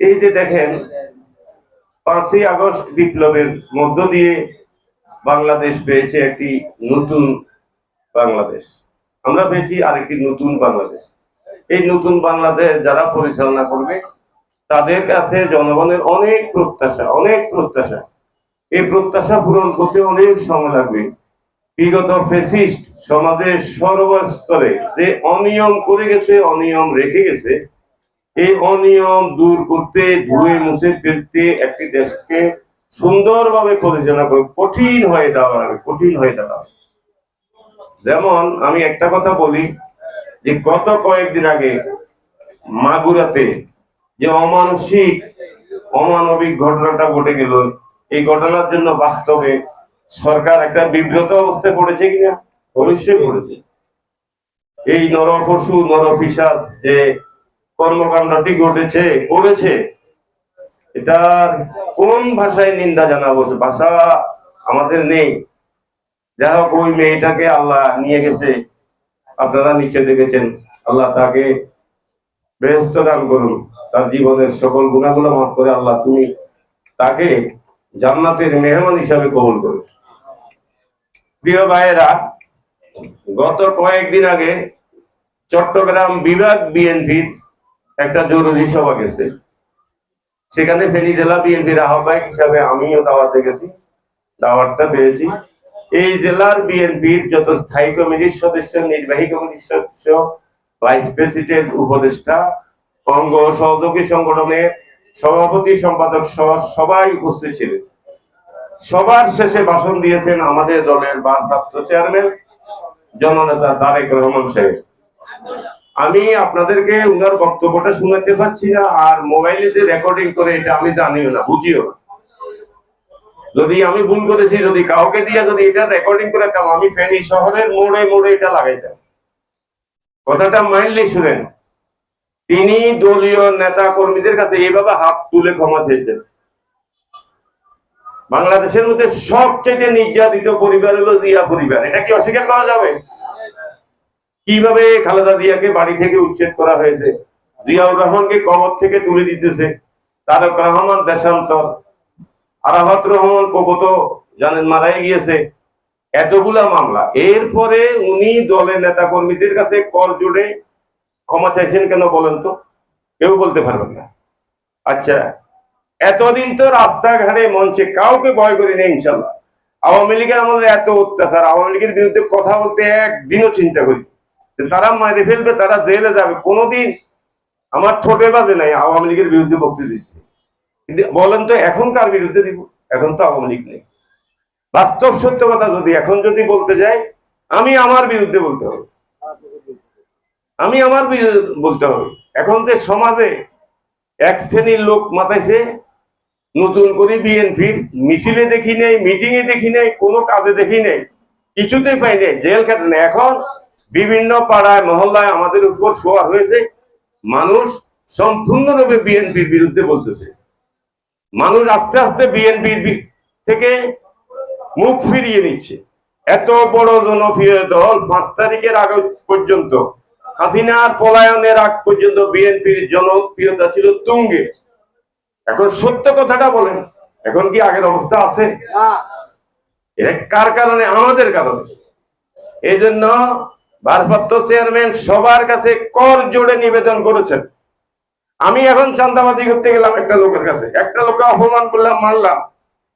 এই যে দেখেন, পাঁচই আগস্ট বিপ্লবের মধ্য দিয়ে বাংলাদেশ পেয়েছে একটি নতুন বাংলাদেশ। আমরা পেয়েছি আরেকটি নতুন বাংলাদেশ। এই নতুন বাংলাদেশ যারা পরিচালনা করবে, তাদের কাছে জনগণের অনেক প্রত্যাশা অনেক প্রত্যাশা। এই প্রত্যাশা পূরণ করতে অনেক সময় লাগবে। বিগত ফেসিস্ট সমাজের সর্বস্তরে যে অনিয়ম করে গেছে, অনিয়ম রেখে গেছে এই অনিয়ম দূর করতে, ধুয়ে মুছে ফেলতে একটি দেশকে সুন্দরভাবে পরিচালনা করে কঠিন হয়ে দাঁড়াবে, কঠিন হয়ে দাঁড়াবে। যেমন আমি একটা কথা বলি যে, গত কয়েকদিন আগে মাগুরাতে যে অমানসিক, অমানবিক ঘটনাটা ঘটে গেল, এই ঘটনার জন্য বাস্তবে সরকার একটা বিব্রত অবস্থায় পড়েছে কিনা? অবশ্যই পড়েছে। এই নরপশু নরপিসাজ যে কর্মকাণ্ডটি ঘটেছে, করেছে। এটার কোন ভাষায় নিন্দা জানাব ভাষা আমাদের নেই। যাই হোক, ওই মেয়েটাকে আল্লাহ নিয়ে গেছে। আপনারা নিচে দেখেছেন, আল্লাহ তাকে বেহস্ত দান করুন। তার জীবনের সকল গুণাগুলো মাফ করে আল্লাহ তুমি তাকে জান্নাতের মেহমান হিসাবে কবুল করুন। প্রিয় ভাইয়েরা, গত কয়েকদিন আগে চট্টগ্রাম বিভাগ বিএনপির একটা জরুরি সভা গেছে। সেখানে ফেনী জেলা বিএনপির আহ্বায়ক হিসাবে আমিও দাওয়াতে গেছি, দাওয়াতটা পেয়েছি। এই জেলার বিএনপির যত স্থায়ী কমিটির সদস্য, নির্বাহী কমিটির সদস্য, ভাইস প্রেসিডেন্ট, উপদেষ্টা, অঙ্গ সহযোগী সংগঠনের সভাপতি, সম্পাদক সহ সবাই উপস্থিত ছিলেন। সবার শেষে ভাষণ দিয়েছেন আমাদের দলের ভারপ্রাপ্ত চেয়ারম্যান, জননেতা তারেক রহমান সাহেব। আমি আপনাদেরকে উনার বক্তব্যটা শোনাতে পাচ্ছি না, আর মোবাইলে যে রেকর্ডিং করে এটা আমি জানিও না, বুঝিও না। যদি আমি ভুল করেছি, যদি কাউকে দিয়ে যদি এটা রেকর্ডিং করে দিতাম আমি ফেনী শহরের মোড়ে মোড়ে এটা লাগাইতাম। কথাটা মাইন্ডলি শুনেন। তিনি দলীয় নেতা কর্মীদের কাছে এইভাবে হাত তুলে ক্ষমা চেয়েছেন। বাংলাদেশের মধ্যে সবচেয়ে নির্যাতিত পরিবার হলো জিয়া পরিবার। এটা কি অস্বীকার করা যাবে? কীভাবে খালেদা জিয়াকে বাড়ি থেকে উচ্ছেদ করা হয়েছে? জিয়াউর রহমানকে কবর থেকে তুলে দিতেছে। তারক রহমান দেশান্তর। আরাফাত রহমান কবত জানেন মারাই গিয়েছে। এতগুলা মামলা। এরপরে উনি দলের নেতা কর্মীদের কাছে কর জোড়ে ক্ষমা চাইছেন কেন বলেন তো? কেউ বলতে পারবেন না। আচ্ছা এতদিন তো রাস্তাঘাটে মঞ্চে কাউকে ভয় করি না ইনশাল্লাহ। আওয়ামী লীগের আমাদের এত অত্যাচার। আওয়ামী লীগের বিরুদ্ধে কথা বলতে একদিনও চিন্তা করি তারা মারে ফেলবে, তারা জেলে যাবে। কোনোদিন আমার ঠোঁটে বাজে নাই, আওয়ামী লীগের বিরুদ্ধে বক্তৃতা দিতে। কিন্তু বলেন তো, এখন কার বিরুদ্ধে দিব? এখন তো আওয়ামী লীগ নেই। বাস্তব সত্য কথা যদি এখন যদি বলতে যাই, আমি আমার বিরুদ্ধে বলতে হবে। আমি আমার বলতে হবে। এখন যে সমাজে এক শ্রেণির লোক মাথাইছে, নতুন করে বিএনপির মিছিলে দেখি নেই মিটিং এ দেখি নেই, কোনো কাজে দেখি নেই, কিছুতেই পাই নেই, জেল খাটে এখন বিভিন্ন পাড়ায় মহল্লায় আমাদের উপর শোয়া হয়েছে। মানুষ সম্পূর্ণরূপে বিএনপির বিরুদ্ধে বলতেছে। মানুষ আস্তে আস্তে বিএনপির থেকে মুখ ফিরিয়ে নিচ্ছে। এত বড় জনপ্রিয় দল পাঁচ তারিখের আগে পর্যন্ত হাসিনার পলায়নের আগ পর্যন্ত বিএনপির জনপ্রিয়তা ছিল তুঙ্গে। এখন সত্য কথাটা বলেন এখন কি আগের অবস্থা আছে? কার কারণে? আমাদের কারণে। এই জন্য ভারপ্রাপ্ত চেয়ারম্যান সবার কাছে কর জোড়ে নিবেদন করেছেন। আমি এখন চান্দাবাদি করতে গেলাম একটা লোকের কাছে। একটা লোককে অপমান করলাম, মারলাম।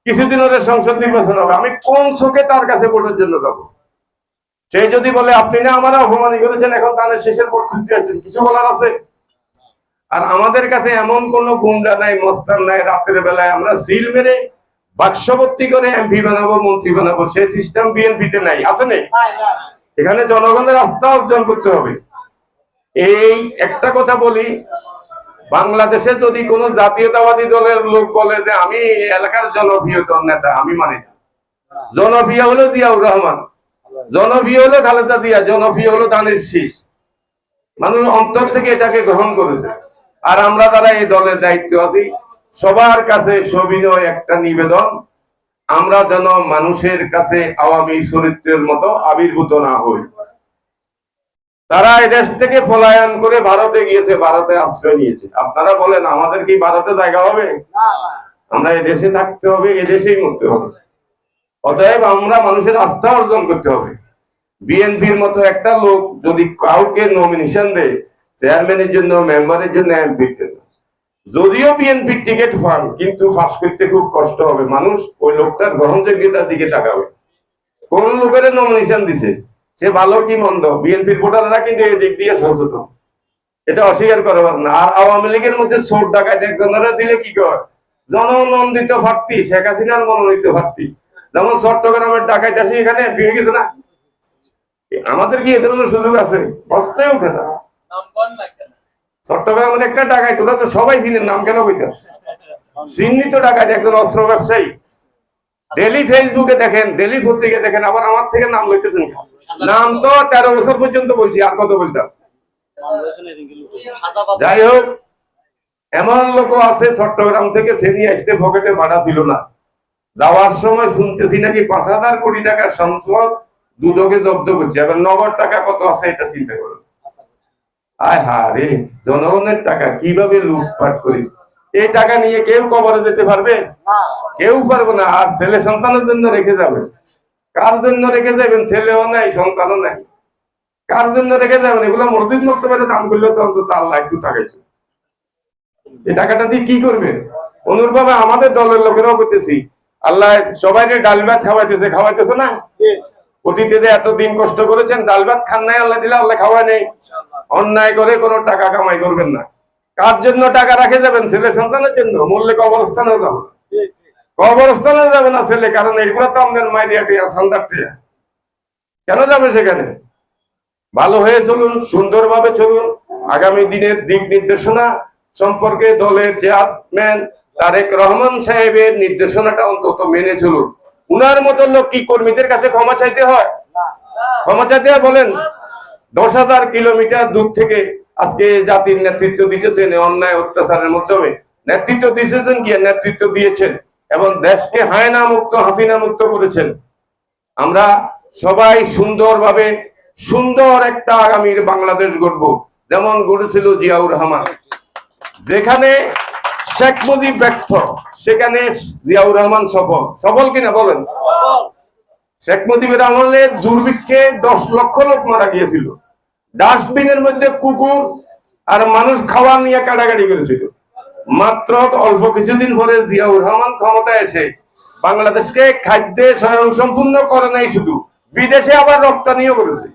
কিছুদিন ওদের সংসদ নির্বাচন হবে। আমি কোন চোখে তার কাছে ভোটের জন্য যাব? সে যদি বলে, আপনি না আমার অপমানি করেছেন, এখন তাহলে শেষের ভোট খুঁজতে আছেন কিছু বলার আছে? আর আমাদের কাছে এমন কোন গুন্ডা নাই, মস্তান নাই, রাতের বেলায় আমরা সিল মেরে বাক্সবর্তী করে এমপি বানাবো, মন্ত্রী বানাবো। সে সিস্টেম বিএনপিতে নাই। আছে নেই। এখানে জনগণের আস্থা অর্জন করতে হবে। এই একটা কথা বলি, বাংলাদেশে যদি কোন জাতীয়তাবাদী দলের লোক বলে যে, আমি এলাকার জনপ্রিয় নেতা, আমি মানি না। জনপ্রিয় হলো জিয়াউর রহমান, জনপ্রিয় হলো খালেদা জিয়া, জনপ্রিয় হলো দানের শীষ। মানুষ অন্তর থেকে এটাকে গ্রহণ করেছে। আর আমরা যারা এই দলের দায়িত্ব আছি, সবার কাছে সবিনয় একটা নিবেদন আমরা যেন মানুষের কাছে আওয়ামী চরিত্রের মতো আবির্ভূত না হই। তারা এদেশ থেকে পলায়ন করে ভারতে গিয়েছে ভারতে আশ্রয় নিয়েছে। আপনারা বলেন আমাদের কি ভারতে জায়গা হবে? আমরা এদেশে থাকতে হবে এদেশেই মরতে হবে। অতএব আমরা মানুষের আস্থা অর্জন করতে হবে। বিএনপির মতো একটা লোক যদি কাউকে নমিনেশন দেয় চেয়ারম্যানের জন্য মেম্বারের জন্য এমপির জন্য যদিও বিএনপির টিকিট পান, কিন্তু ফাঁস করতে খুব কষ্ট হবে। মানুষ ওই লোকটার গ্রহণযোগ্যতার দিকে তাকাবে। কোন লোকের নমিনেশন দিছে? সে ভালো কি মন্দ? বিএনপির ভোটাররা কিন্তু এই দিক দিয়ে সচেতন। এটা অস্বীকার করবার না। আর আওয়ামী লীগের মধ্যে চোর ডাকাত একজনেরা দিলে কি কয়? জননন্দিত প্রার্থী, শেখ হাসিনার মনোনীত প্রার্থী। যেমন চট্টগ্রামের ডাকাইতে আসি এখানে এমপি গেছে না? আমাদের কি এ ধরনের সুযোগ আছে? কষ্টই উঠে না। চট্টগ্রামের একটা ডাকাই তোরা তো সবাই চিনেন নাম কেন কইতে? চিহ্নিত ডাকাত একজন অস্ত্র ব্যবসায়ী। ডেলি ফেসবুকে দেখেন ডেলি পত্রিকা দেখেন, আবার আমার থেকে নাম লইতেছেন নাম তো তেরো বছর পর্যন্ত বলছি, আর কত বলতাম? যাই হোক, এমন লোক আছে চট্টগ্রাম থেকে ফেনি আসতে পকেটে ভাড়া ছিল না। যাওয়ার সময় শুনতেছি নাকি পাঁচ হাজার কোটি টাকার সম্পদ দুদকে জব্দ করছে। এবার নগদ টাকা কত আছে এটা চিন্তা করুন আয় হা রে জনগণের টাকা কীভাবে লুটপাট করি? এই টাকা নিয়ে কেউ কবরে যেতে পারবে? কেউ পারবে না আর ছেলে সন্তানের জন্য রেখে যাবে। কার জন্য রেখে যাবেন? ছেলেও নাই সন্তানও নাই। কার জন্য রেখে যাবেন? এগুলো মসজিদ মক্তবের দান করলেও তো অন্তত আল্লাহ একটু তাকাইছে এই টাকাটা দিয়ে কি করবেন অনুরূপভাবে আমাদের দলের লোকেরাও করতেছি। আল্লাহ সবাই ডাল ভাত খাওয়াইতেছে খাওয়াইতেছে না? অতীতে যে এতদিন কষ্ট করেছেন ডাল ভাত খান নাই আল্লাহ দিলে আল্লাহ খাওয়ায় নেই। অন্যায় করে কোনো টাকা কামাই করবেন না। কার জন্য টাকা রাখে যাবেন? ছেলে সন্তানের জন্য। মূল্যে কবরস্থানেও যাবে। কবরস্থানে যাবে না ছেলে কারণ এগুলো তো আমাদের মাইরিয়া টিয়া সান্দার টিয়া। কেন যাবে সেখানে? ভালো হয়ে চলুন সুন্দরভাবে চলুন। আগামী দিনের দিক নির্দেশনা সম্পর্কে দলের চেয়ারম্যান তারেক রহমান সাহেবের নির্দেশনাটা অন্তত মেনে চলুন। উনার মতো লোক কি কর্মীদের কাছে ক্ষমা চাইতে হয়? ক্ষমা চাইতে হয় বলেন? দশ হাজার কিলোমিটার দূর থেকে আজকে জাতির নেতৃত্ব দিতেছেন অন্যায় অত্যাচারের মাধ্যমে। নেতৃত্ব দিয়েছেন কি? নেতৃত্ব দিয়েছেন এবং দেশকে হায়না মুক্ত হাসিনা মুক্ত করেছেন। আমরা সবাই সুন্দরভাবে সুন্দর একটা আগামীর বাংলাদেশ গড়ব যেমন গড়েছিল জিয়াউর রহমান। যেখানে শেখ মুজিব ব্যর্থ সেখানে জিয়াউর রহমান সফল। সফল কিনা বলেন? শেখ মুজিবের আমলে দুর্ভিক্ষে দশ লক্ষ লোক মারা গিয়েছিল। ডাস্টবিনের মধ্যে কুকুর আর মানুষ খাওয়া নিয়ে কাটাকাটি করেছিল। মাত্র অল্প কিছুদিন পরে জিয়াউর রহমান ক্ষমতায় এসে বাংলাদেশকে খাদ্যে স্বয়ং সম্পূর্ণ করে নাই শুধু, বিদেশে আবার রপ্তানিও করেছে।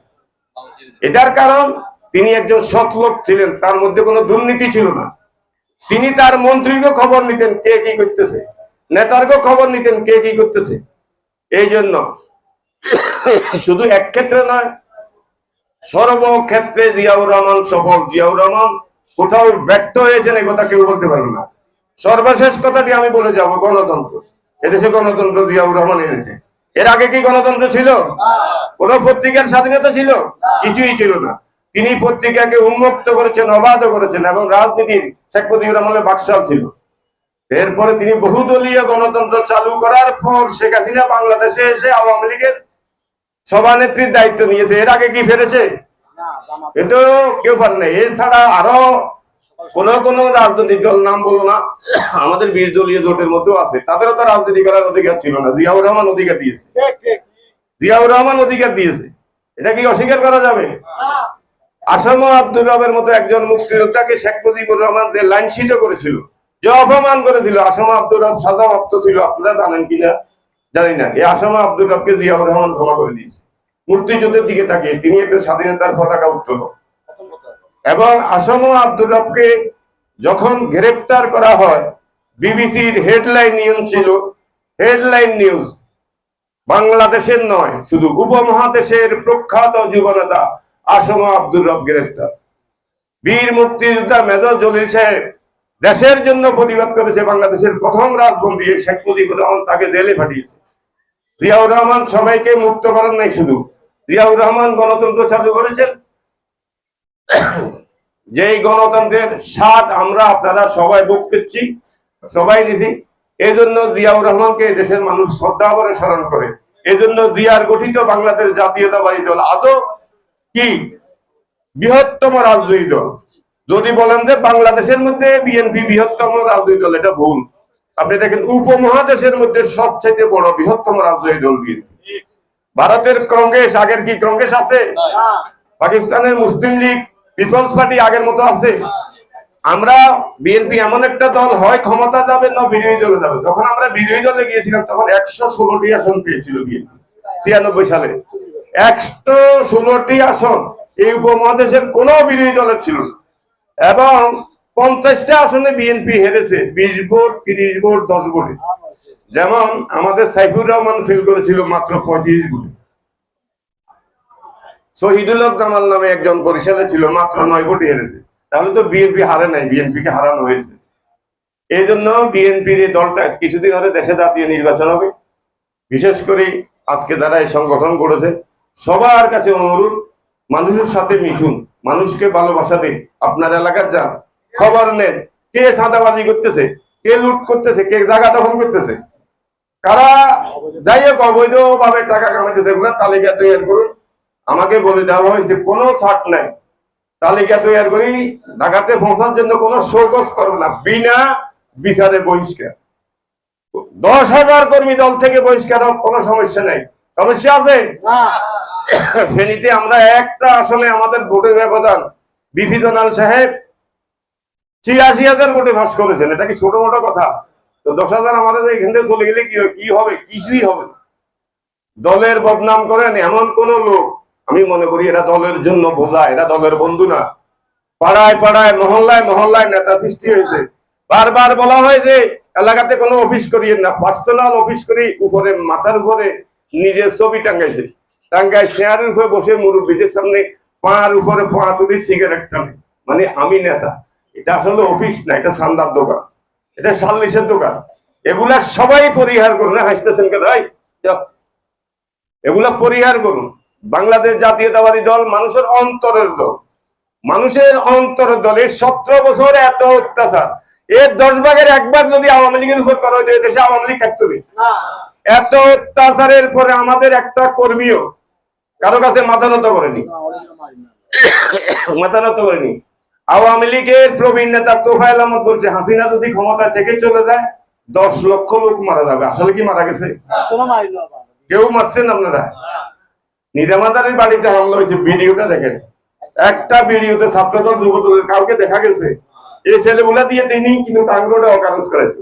এটার কারণ, তিনি একজন সৎ লোক ছিলেন, তার মধ্যে কোনো দুর্নীতি ছিল না। তিনি তার মন্ত্রীকে খবর নিতেন, কে কি করতেছে। নেতারকে খবর নিতেন, কে কি করতেছে। এই জন্য শুধু এক ক্ষেত্রে নয় সর্বক্ষেত্রে জিয়াউর রহমান সফল। জিয়াউর রহমান কোথাও ব্যর্থ হয়েছেন এ কথা কেউ বলতে পারবে না। সর্বশেষ কথাটি আমি বলে যাব, গণতন্ত্র। এদেশে গণতন্ত্র জিয়াউর রহমান এনেছে এর আগে কি গণতন্ত্র ছিল? কোন পত্রিকার স্বাধীনতা ছিল? কিছুই ছিল না। তিনি পত্রিকাকে উন্মুক্ত করেছেন, অবাধ করেছেন এবং রাজনীতির শেখ মুজিবুর রহমানের বাকশাল ছিল। এরপরে তিনি বহুদলীয় গণতন্ত্র চালু করার পর শেখ হাসিনা বাংলাদেশে এসে আওয়ামী লীগের সভানেত্রীর দায়িত্ব নিয়েছে। এর আগে কি ফেলেছে? কিন্তু কেউ পারে না এছাড়া আরও কোন কোন রাজনৈতিক দল নাম বলল না। আমাদের বিশ দলীয় জোটের মধ্যেও আছে। তাদেরও তো রাজনীতি করার অধিকার ছিল না। জিয়াউর রহমান অধিকার দিয়েছে। জিয়াউর রহমান অধিকার দিয়েছে। এটা কি অস্বীকার করা যাবে? আসাম আব্দুর রবের মতো একজন মুক্তিযোদ্ধাকে শেখ মুজিবুর রহমান যে লাইনসিত করেছিল যে অপমান করেছিল আসাম আব্দুর রব সাজাপ্রাপ্ত ছিল। আপনারা জানেন কিনা? জানি না। এই আসাম আব্দুর রবকে জিয়াউর রহমান ক্ষমা করে দিয়েছে। মুক্তিযুদ্ধের দিকে তাকিয়ে তিনি একজন স্বাধীনতার পতাকা উত্তোলন এবং আসাম আব্দুর রবকে যখন গ্রেপ্তার করা হয়, বিবিসির হেডলাইন নিউজ ছিল, হেডলাইন নিউজ, বাংলাদেশের নয়, শুধু উপমহাদেশের প্রখ্যাত যুবনেতা আসম আব্দুর রব গ্রেপ্তার। বীর মুক্তিযোদ্ধা মেজর জলিল সাহেব দেশের জন্য প্রতিবাদ করেছে বাংলাদেশের প্রথম রাজবন্দী শেখ মুজিবুর রহমান, তাকে জেলে পাঠিয়েছে। জিয়াউর রহমান সবাইকে মুক্ত করেন নাই শুধু। জিয়াউর রহমান গণতন্ত্র চালু করেছেন। যেই গণতন্ত্রের স্বাদ আমরা আপনারা সবাই ভোগ করছি সবাই নিছি। এই জন্য জিয়াউর রহমানকে দেশের মানুষ শ্রদ্ধা করে স্মরণ করে। এই জন্য জিয়ার গঠিত বাংলাদেশ জাতীয়তাবাদী দল আজও কি বৃহত্তম রাজনৈতিক দল। যদি বলেন যে বাংলাদেশের মধ্যে বিএনপি বৃহত্তম রাজনৈতিক দল, এটা ভুল। আপনি দেখেন, উপমহাদেশের মধ্যে সবচেয়ে বড় বৃহত্তম রাজনৈতিক দল বিএনপি ভারতের কংগ্রেস, আগের কি কংগ্রেস আছে? পাকিস্তানের মুসলিম লীগ, পিপলস পার্টি আগের মতো আছে? আমরা বিএনপি এমন একটা দল, হয় ক্ষমতা যাবে না বিরোধী দলে যাবে। যখন আমরা বিরোধী দলে গিয়েছিলাম, তখন একশো ষোলোটি আসন পেয়েছিল বিএনপি ছিয়ানব্বই সালে। একশো ষোলোটি আসন এই উপমহাদেশের কোনো বিরোধী দলের ছিল না। এবং পঞ্চাশটা আসনে বিএনপি হেরেছে, বিশ ভোট, তিরিশ ভোট, দশ ভোটে। যেমন আমাদের সাইফুর রহমান ফেল করেছিল মাত্র পঁয়ত্রিশ ভোটে। শহীদুল জামাল নামে একজন বরিশালে ছিল, মাত্র নয় ভোটে হেরেছে। তাহলে তো বিএনপি হারে নাই বিএনপি কে হারানো হয়েছে। এই জন্য বিএনপির এই দলটা কিছুদিন ধরে দেশে জাতীয় নির্বাচন হবে। বিশেষ করে আজকে যারা এই সংগঠন করেছে, সবার কাছে অনুরোধ, মানুষের সাথে মিশুন। মানুষকে ভালোবাসা দিন। আপনার এলাকার যান খবর নেন, কে সাদাবাজি করতেছে, কে লুট করতেছে, কে জায়গা দখল করতেছে। কারা যাই হোক অবৈধভাবে টাকা কামাইতেছে তালিকা তৈরি করুন। আমাকে বলে দেওয়া হয়েছে, কোনো ছাড় নাই। তালিকা তৈরি করি ঢাকাতে পৌঁছার জন্য কোনো শোকস করবে না, বিনা বিচারে বহিষ্কার। দশ হাজার কর্মী দল থেকে বহিষ্কার হোক, কোনো সমস্যা নেই। সমস্যা আছে? ফেনীতে আমরা একটা আমাদের ভোটের ব্যবধান। সাহেব ছিয়াশি হাজার ভোটে ভাস করেছেন। এটা কি ছোট মোটো কথা? তো দশ হাজার আমাদের এখান থেকে চলে গেলে কি হবে? কিছুই হবে দলের বদনাম করেন এমন কোন লোক, আমি মনে করি এরা দলের জন্য বোঝা, এরা দলের বন্ধু না। পাড়ায় পাড়ায়, মহল্লায় মহল্লায় নেতা সৃষ্টি হয়েছে। বারবার বলা হয়েছে এলাকাতে কোনো অফিস করিয়েন না। পার্সোনাল অফিস করি, উপরে মাথার উপরে নিজের ছবি টাঙ্গাইছে চেয়ারের উপরে বসে মুরব্বীদের সামনে পার উপরে পা তুলি সিগারেট টানে। মানে আমি নেতা। এটা আসলে অফিস না এটা সান্দার দোকান। এটা সাল্লিশের দোকান। এগুলা সবাই পরিহার করুন। হাসতেছেন কেন? এগুলা পরিহার করুন। বাংলাদেশ জাতীয়তাবাদী দল মানুষের অন্তরের দল। মানুষের অন্তরের দল। এই সতেরো বছর এত অত্যাচার। এর দশ ভাগের একবার যদি আওয়ামী লীগের উপর করা হতো দেশে আওয়ামী লীগ থাকতো। এত অত্যাচারের পরে আমাদের একটা কর্মীও কারও কাছে মাথা নত করেনি। মাথা নত করেনি। আওয়ামী লীগের প্রবীণ নেতা তোফায়েল আহমদ বলছে হাসিনা যদি ক্ষমতা থেকে চলে যায় দশ লক্ষ লোক মারা যাবে। আসলে কি মারা গেছে? কেউ মারছেন আপনারা? নিজামাদারের বাড়িতে হামলা হয়েছে ভিডিওটা দেখেন। একটা ভিডিওতে ছাত্রদল যুবদলের কাউকে দেখা গেছে? এই ছেলেগুলা দিয়ে তিনি কিন্তু টাঙ্গরোডে অকারেন্স করাইতো।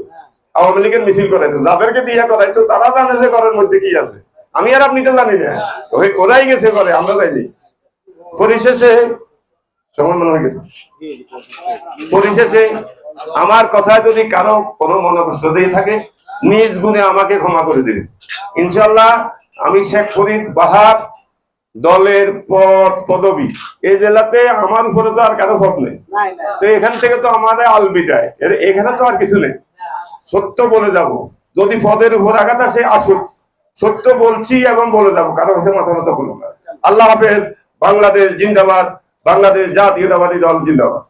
আওয়ামী লীগের মিছিল করাইতো। যাদেরকে দিয়ে করাইতো তারা জানে যে ঘরের মধ্যে কি আছে। আমি আর আপনি তো জানি না। ওরাই গেছে করে আমরা যাইনি। পরিশেষে সময় মনে হয়ে গেছে। পরিশেষে আমার কথায় যদি কারও কোনো মনোকষ্ট দিয়ে থাকে নিজ গুণে আমাকে ক্ষমা করে দিবেন ইনশাল্লাহ আমি শেখ ফরিদ বাহার দলের পদ পদবি। এই জেলাতে আমার উপরে তো আর কারও পদ নেই। তো এখান থেকে তো আমাদের আলবিদায় এখানে তো আর কিছু নেই। সত্য বলে যাব। যদি পদের উপর আঘাত আসে আসুক। সত্য বলছি এবং বলে যাব কারও কাছে মাথা মাথা বলব না। আল্লাহ হাফেজ, বাংলাদেশ জিন্দাবাদ, বাংলাদেশ জাতীয়তাবাদী দল জিন্দাবাদ।